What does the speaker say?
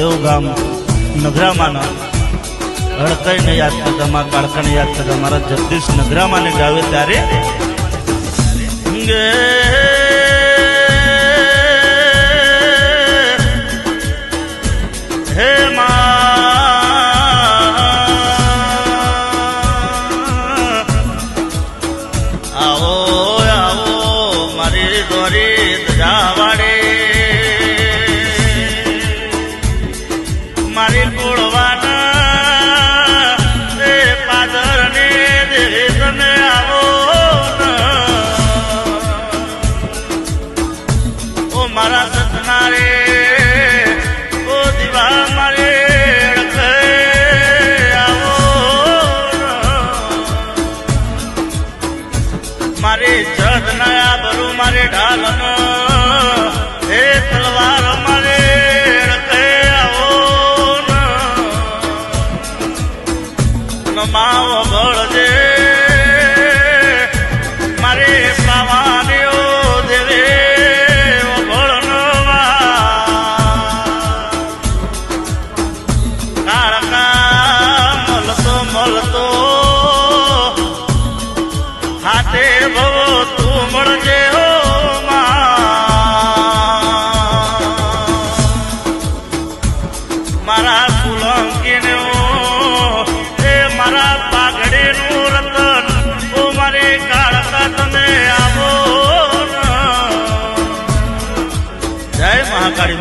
એવું ગામ નગરામાં હડકાઈને યાદ કરતા મા કાળકાને યાદ કરતા, મારા જગદીશ નગરામાંને ગાવે ત્યારે હે મા. આવો આવો, મારી ગોરી જાવા મારા સતના રે ઓ દીવા મારે મારે જજ નયા બરું, મારે ઢાલનો, હે તલવાર મારે આવો નમાવો ભળજે નાણકા મળતો મળતો હાથે ભવો તું મળજે હો મારા ફૂલંકીને એ મારા પાઘડીનું રતન, ઓ મારે કાળકા તમે આવો જય મહાકાળી